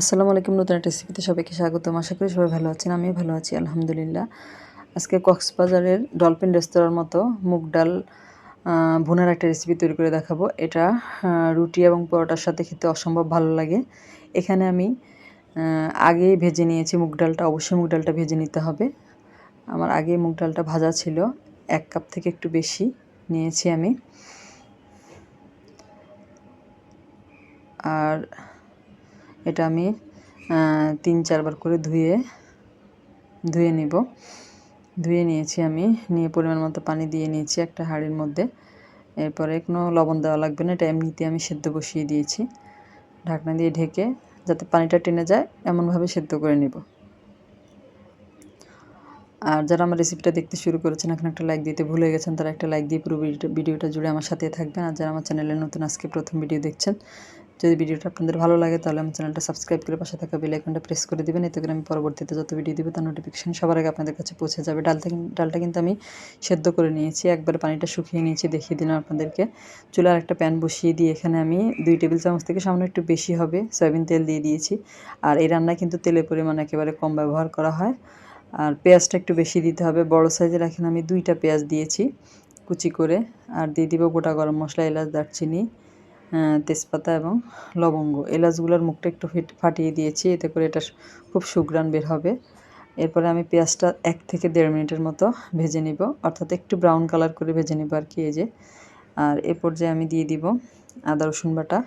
আসসালামু আলাইকুম, নতুন একটা রেসিপিতে সবাইকে স্বাগতম। আশা করি সবাই ভালো আছেন, আমিও ভালো আছি, আলহামদুলিল্লাহ। আজকে কক্সবাজারের ডলফিন রেস্তোরাঁর মতো মুগ ডাল ভুনার একটা রেসিপি তৈরি করে দেখাবো। এটা রুটি এবং পরোটার সাথে খেতে অসম্ভব ভালো লাগে। এখানে আমি আগেই ভেজে নিয়েছি মুগ ডালটা, অবশ্যই মুগ ডালটা ভেজে নিতে হবে। আমার আগে মুগ ডালটা ভাজা ছিল, এক কাপ থেকে একটু বেশি নিয়েছি আমি। আর এটা আমি তিন চারবার করে ধুয়ে ধুয়ে নিব। ধুয়ে নিয়েছি আমি, নিয়ে পরিমাণ মতো পানি দিয়ে নিয়েছি একটা হাঁড়ির মধ্যে। এরপরে কোনো লবণ দেওয়া লাগবে না, এটা এমনিতে আমি সেদ্ধ বসিয়ে দিয়েছি। ঢাকনা দিয়ে ঢেকে যাতে পানিটা টেনে যায়, এমনভাবে সেদ্ধ করে নিব। আর যারা আমার রেসিপিটা দেখতে শুরু করেছেন, এখন একটা লাইক দিতে ভুলে গেছেন, তারা একটা লাইক দিয়ে পুরো ভিডিওটা জুড়ে আমার সাথে থাকবেন। আর যারা আমার চ্যানেলে নতুন, আজকে প্রথম ভিডিও দেখছেন যদি ভিডিওটা আপনাদের ভালো লাগে, তাহলে আমার চ্যানেলটা সাবস্ক্রাইব করে পাশে থাকা বেল আইকনটা প্রেস করে দিবেন। এতে করে আমি পরবর্তীতে যত ভিডিও দিব, তার নোটিফিকেশন সবার আগে আপনাদের কাছে পৌঁছে যাবে। ডালটা ডালটা কিন্তু আমি সেদ্ধ করে নিয়েছি। একবার পানিটা শুকিয়ে নিয়েছি, দেখিয়ে দিলাম আপনাদেরকে। চুলার একটা প্যান বসিয়ে দিয়ে এখানে আমি দুই টেবিল চামচ থেকে সামান্য একটু বেশি হবে, সয়াবিন তেল দিয়ে দিয়েছি। আর এই রান্নায় কিন্তু তেলের পরিমাণ একেবারে কম ব্যবহার করা হয়। আর পেঁয়াজটা একটু বেশি দিতে হবে। বড় সাইজের এখানে আমি দুইটা পেঁয়াজ দিয়েছি, কুচি করে। আর দিয়ে দিব গোটা গরম মশলা, এলাচ, দারচিনি। তেজপাতা এবং লবঙ্গ। এলাচগুলোর মুখটা একটু ফিট- ফাটিয়ে দিয়েছি, এতে করে এটা খুব সুঘ্রাণ বের হবে। এরপরে আমি পেঁয়াজটা এক থেকে দেড় মিনিটের মতো ভেজে নিব, অর্থাৎ একটু ব্রাউন কালার করে ভেজে নিব আর কি এই যে। আর এ পর্যায়ে আমি দিয়ে দিব আদা, রসুন বাটা।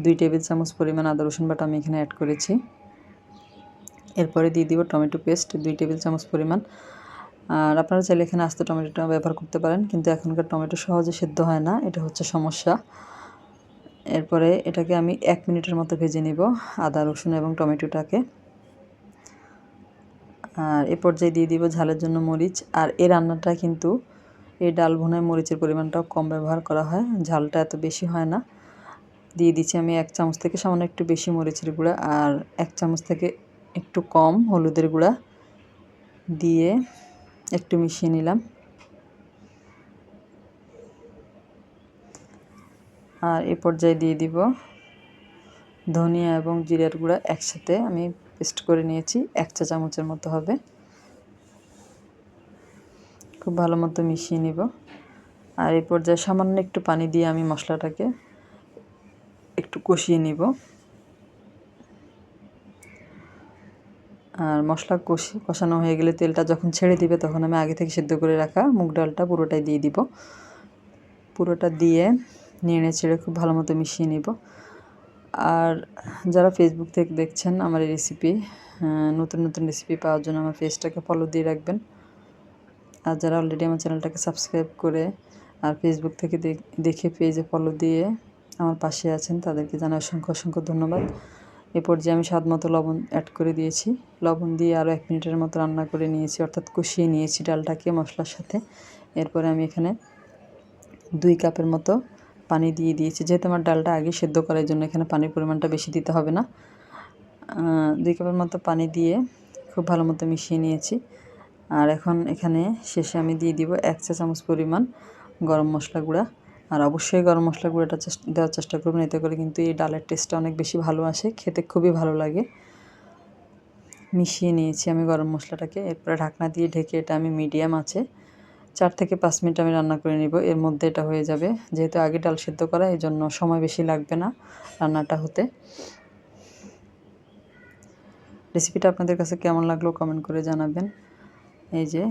দুই টেবিল চামচ পরিমাণ আদা, রসুন বাটা আমি এখানে অ্যাড করেছি। এরপরে দিয়ে দিব টমেটো পেস্ট দুই টেবিল চামচ পরিমাণ। আর আপনারা চাইলে এখানে আস্ত টমেটোটা ব্যবহার করতে পারেন, কিন্তু এখনকার টমেটো সহজে সেদ্ধ হয় না, এটা হচ্ছে সমস্যা। এরপরে এটাকে আমি এক মিনিটের মতো ভেজে নিব আদা, রসুন এবং টমেটোটাকে। আর এ পর্যায়ে দিয়ে দিব ঝালের জন্য মরিচ। আর এই রান্নাটা কিন্তু এই ডাল ভুনায় মরিচের পরিমাণটাও কম ব্যবহার করা হয়, ঝালটা এত বেশি হয় না। দিয়ে দিচ্ছি আমি এক চামচ থেকে সামান্য একটু বেশি মরিচের গুঁড়া আর এক চামচ থেকে একটু কম হলুদের গুঁড়া। দিয়ে একটু মিশিয়ে নিলাম। আর এ পর্যায়ে দিয়ে দিব ধনিয়া এবং জিরার গুঁড়া একসাথে। আমি পেস্ট করে নিয়েছি, এক চা চামচের মতো হবে। খুব ভালো মতো মিশিয়ে নিব। আর এই পর্যায়ে সামান্য একটু পানি দিয়ে আমি মশলাটাকে একটু কষিয়ে নিব। আর মশলা কষি, কষানো হয়ে গেলে তেলটা যখন ছেড়ে দিবে তখন আমি আগে থেকে সেদ্ধ করে রাখা মুগ ডালটা পুরোটাই দিয়ে দিব। পুরোটা দিয়ে নেড়ে ছেড়ে খুব ভালো মতো মিশিয়ে নিব। আর যারা ফেসবুক থেকে দেখছেন আমার এই রেসিপি নতুন নতুন রেসিপি পাওয়ার জন্য আমার পেজটাকে ফলো দিয়ে রাখবেন। আর যারা অলরেডি আমার চ্যানেলটাকে সাবস্ক্রাইব করে আর ফেসবুক থেকে দেখ- দেখে পেজে ফলো দিয়ে আমার পাশে আছেন, তাদেরকে জানাই অসংখ্য অসংখ্য ধন্যবাদ। এ পর্যায়ে আমি স্বাদ মতো লবণ অ্যাড করে দিয়েছি। লবণ দিয়ে আরও এক মিনিটের মতো রান্না করে নিয়েছি, অর্থাৎ কষিয়ে নিয়েছি ডালটাকে মশলার সাথে। এরপরে আমি এখানে দুই কাপের মতো পানি দিয়ে দিয়েছি। যেহেতু আমার ডালটা আগে সেদ্ধ করার জন্য এখানে পানির পরিমাণটা বেশি দিতে হবে না। দুই কাপের মতো পানি দিয়ে খুব ভালো মতো মিশিয়ে নিয়েছি। আর এখন এখানে শেষে আমি দিয়ে দিব এক চা চামচ পরিমাণ গরম মশলা গুঁড়া। আর অবশ্যই গরম মশলা গুঁড়াটা দেওয়ার চেষ্টা করবেন, এতে করে কিন্তু এই ডালের টেস্টটা অনেক বেশি ভালো আসে, খেতে খুবই ভালো লাগে। মিশিয়ে নিয়েছি আমি গরম মশলাটাকে। এরপরে ঢাকনা দিয়ে ঢেকে এটা আমি মিডিয়াম আছে। চার থেকে পাঁচ মিনিট আমি রান্না করে নিব। এর মধ্যে এটা হয়ে যাবে। যেহেতু আগে ডাল সেদ্ধ করা এই জন্য সময় বেশি লাগবে না রান্নাটা হতে। রেসিপিটা আপনাদের কাছে কেমন লাগল কমেন্ট করে জানাবেন। এই যে,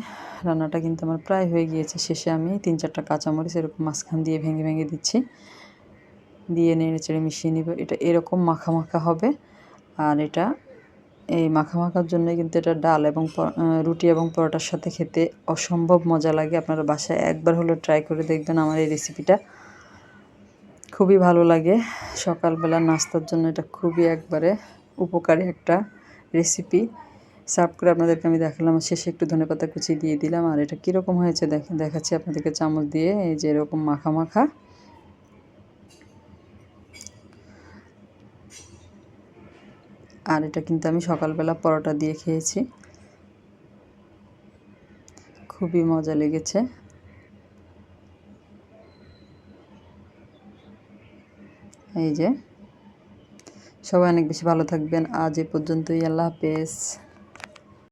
রান্নাটা কিন্তু আমার প্রায় হয়ে গিয়েছে। শেষে আমি তিন চারটা কাঁচামরিচ এরকম মাঝখান দিয়ে ভেঙে ভেঙে দিচ্ছি। দিয়ে নেড়ে চেড়ে মিশিয়ে নিব। এটা এরকম মাখা মাখা হবে। আর এটা এই মাখা মাখার জন্য কিন্তু এটা ডাল এবং রুটি এবং পরোটার সাথে খেতে অসম্ভব মজা লাগে। আপনারা বাসায় একবার হলো ট্রাই করে দেখবেন আমার এই রেসিপিটা খুবই ভালো লাগে। সকালবেলা নাস্তার জন্য এটা খুবই একবারে উপকারী একটা রেসিপি সার্ভ করে আপনাদেরকে আমি দেখালাম। শেষে একটু ধনেপাতা কুচি দিয়ে দিলাম। আর এটা কীরকম হয়েছে দেখে, দেখাচ্ছি আপনাদেরকে চামচ দিয়ে। এই যে এরকম মাখা মাখা। আর এটা কিন্তু আমি সকালবেলা পরোটা দিয়ে খেয়েছি। খুবই মজা লেগেছে। এই যে সবাই অনেক বেশি ভালো থাকবেন। আজ এ পর্যন্তই। আল্লাহ হাফেজ।